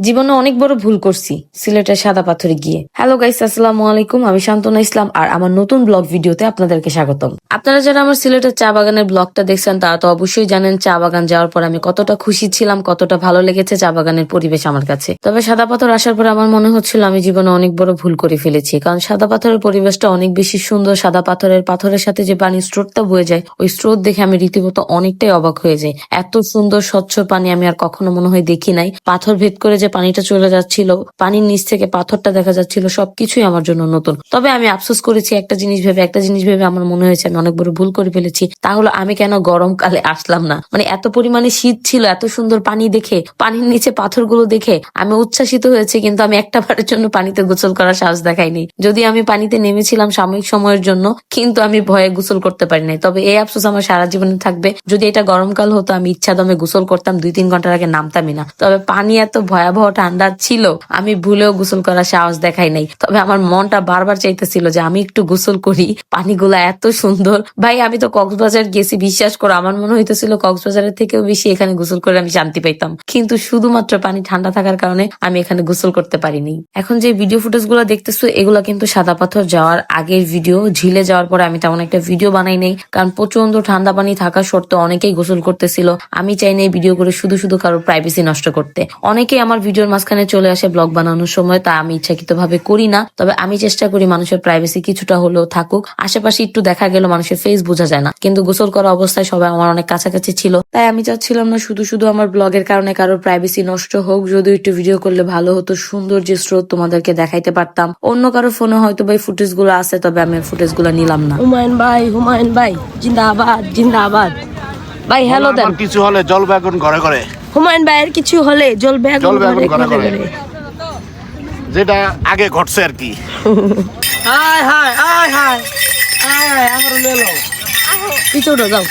জীবনে অনেক বড় ভুল করছি, সিলেটের সাদা পাথরে গিয়ে। হ্যালো গাইস আসসালামু আলাইকুম, আমি শান্তনা ইসলাম, আর আমার নতুন ব্লগ ভিডিওতে আপনাদেরকে স্বাগতম। আপনারা যারা আমার সিলেটের চা বাগানের ব্লগটা দেখছেন, তারা তো অবশ্যই জানেন চা বাগান যাওয়ার পর আমি কতটা খুশি ছিলাম, কতটা ভালো লেগেছে চা বাগানের পরিবেশ আমার কাছে। তবে সাদা পাথর আসার পর আমার মনে হচ্ছিল আমি জীবনে অনেক বড় ভুল করে ফেলেছি, কারণ সাদা পাথরের পরিবেশটা অনেক বেশি সুন্দর, সাদা পাথরের পাথরের সাথে যে পানির স্রোতটা বয়ে যায়, ওই স্রোত দেখে আমি রীতিমতো অনেকটাই অবাক হয়ে যাই। এত সুন্দর, স্বচ্ছ পানি আমি আর কখনো মনে হয় দেখি নাই। পাথর ভেদ করে যে পানিটা চলে যাচ্ছিল, পানির নিচ থেকে পাথরটা দেখা যাচ্ছিল, সবকিছুই আমার জন্য নতুন। তবে আমি আফসোস করেছি, একটা জিনিস ভেবে, একটা জিনিস ভেবে আমার মনে হয়েছে আমি অনেক বড় ভুল করে ফেলেছি। তা হলো আমি কেন গরমকালে আসলাম না? মানে এত পরিমাণে শীত ছিল, এত সুন্দর পানি দেখে, পানির নিচে পাথরগুলো দেখে আমি উচ্ছ্বাসিত হয়েছি, কিন্তু আমি একটা বারের জন্য পানিতে গোসল করার সাহস দেখাইনি। যদি আমি পানিতে নেমেছিলাম সাময়িক সময়ের জন্য, কিন্তু আমি ভয়ে গোসল করতে পারি নাই। তবে এই আফসোস আমার সারা জীবনে থাকবে। যদি এটা গরমকাল হতো, আমি ইচ্ছা দমে গোসল করতাম, দুই তিন ঘণ্টার আগে নামতামই না। তবে পানি এত ভয়াবহ ঠান্ডা ছিল, আমি ভুলেও গোসল করার সাহস দেখাই নাই। তবে আমার মনটা বারবার চাইতেছিল যে আমি একটু গোসল করি, পানিগুলা এত সুন্দর। ভাই, আমি তো কক্সবাজার গেছি, বিশ্বাস করো, আমার মনে হইতেছিল কক্সবাজারের থেকেও বেশি এখানে গোসল করে আমি শান্তি পাইতাম। কিন্তু শুধুমাত্র পানি ঠান্ডা থাকার কারণে আমি এখানে গোসল করতে পারিনি। এখন যে ভিডিও ফুটেজগুলো দেখতেছো, এগুলা কিন্তু সাদা পাথর যাওয়ার আগের ভিডিও ঝিলে যাওয়ার পরে আমি তেমন একটা ভিডিও বানাই নাই, কারণ প্রচণ্ড ঠান্ডা পানি থাকা সত্ত্বেও অনেকেই গোসল করতেছিল। আমি চাই না ভিডিও করে শুধু শুধু কারোর প্রাইভেসি নষ্ট করতে। অনেকেই আমার ভিডিওর মাঝখানে চলে আসে ব্লগ বানানোর সময় তা আমি ইচ্ছাকৃত ভাবে করি না। তবে আমি চেষ্টা করি মানুষের প্রাইভেসি কিছুটা হলেও থাকুক। আশেপাশে একটু দেখা গেল মানুষের ফেস বোঝা যায় না। কিন্তু গোসল করা অবস্থায় সবাই আমার অনেক কাছাকাছি ছিল। তাই আমি চাচ্ছিলাম না শুধু শুধু আমার ব্লগের কারণে কারোর প্রাইভেসি নষ্ট হোক যদিও একটু ভিডিও করলে ভালো হতো সুন্দর যে স্রোত তোমাদেরকে দেখাইতে পারতাম। অন্য কারও ফোনে হয়তো ভাই ফুটেজগুলো আছে তবে আমি ফুটেজগুলো নিলাম না। হুমায়ুন ভাই হুমায়ুন ভাই জিন্দাবাদ জিন্দাবাদ। ভাই হ্যালো দেন কিছু হলে জল ঘরে ঘরে। হুমায়ুন ভাইয়ের কিছু হলে জ্বলবে ঘরে ঘরে। যেটা আগে ঘটছে আর কি। Hi hi hi hi. Hi hi আমার লেলো পিছুটা যাও।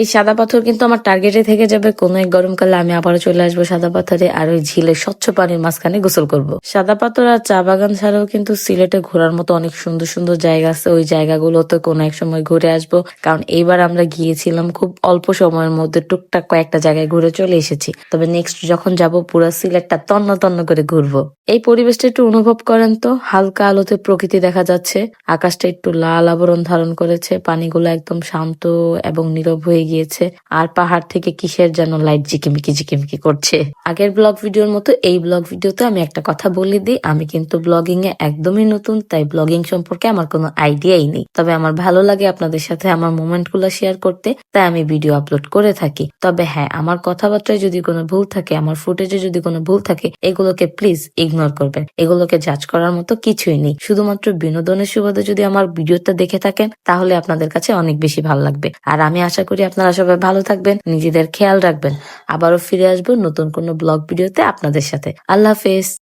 এই সাদা পাথর কিন্তু আমার টার্গেটে থেকে যাবে। কোনো এক গরমকালে আমি আবারও চলে আসব সাদা পাথরে আর ওই ঝিলে স্বচ্ছ পানির মাঝখানে গোসল করব। সাদা পাথর আর চা বাগান ছাড়াও কিন্তু সিলেটে ঘোরার মতো অনেক সুন্দর সুন্দর জায়গা আছে। ওই জায়গাগুলোতে কোনো এক সময় ঘুরে আসব। কারণ এইবার আমরা গিয়েছিলাম খুব অল্প সময়ের মধ্যে টুকটাক কয়েকটা জায়গায় ঘুরে চলে এসেছি। তবে নেক্সট যখন যাব পুরো সিলেটটা তন্ন তন্ন করে ঘুরবো। এই পরিবেশটা একটু অনুভব করেন তো। হালকা আলোতে প্রকৃতি দেখা যাচ্ছে। আকাশটা একটু লাল আবরণ ধারণ করেছে। পানিগুলো একদম শান্ত এবং নীরব হয়ে গিয়েছে। আর পাহাড় থেকে কিসের যেন লাইট জিকিমিকি জিকিমিকি করছে। আগের ব্লগ ভিডিওর মতো এই ব্লগ ভিডিওতে আমি একটা কথা বলে দিই। আমি কিন্তু ব্লগিং এ একদমই নতুন, তাই ব্লগিং সম্পর্কে আমার কোনো আইডিয়াই নেই। তবে আমার ভালো লাগে আপনাদের সাথে আমার মোমেন্টগুলো শেয়ার করতে, তাই আমি ভিডিও আপলোড করে থাকি। তবে হ্যাঁ আমার কথাবার্তায় যদি কোনো ভুল থাকে, আমার ফুটেজে যদি কোনো ভুল থাকে, এগুলোকে প্লিজ ইগনোর করবেন। এগুলোকে জাজ করার মতো কিছুই নেই। শুধুমাত্র বিনোদনের সুবাদে যদি আমার ভিডিওটা দেখে থাকেন, তাহলে আপনাদের কাছে অনেক বেশি ভালো লাগবে। আর আমি আশা করি আপনারা সবাই ভালো থাকবেন, নিজেদের খেয়াল রাখবেন। আবারও ফিরে আসব নতুন কোনো ব্লগ ভিডিওতে আপনাদের সাথে। আল্লাহ হাফেজ।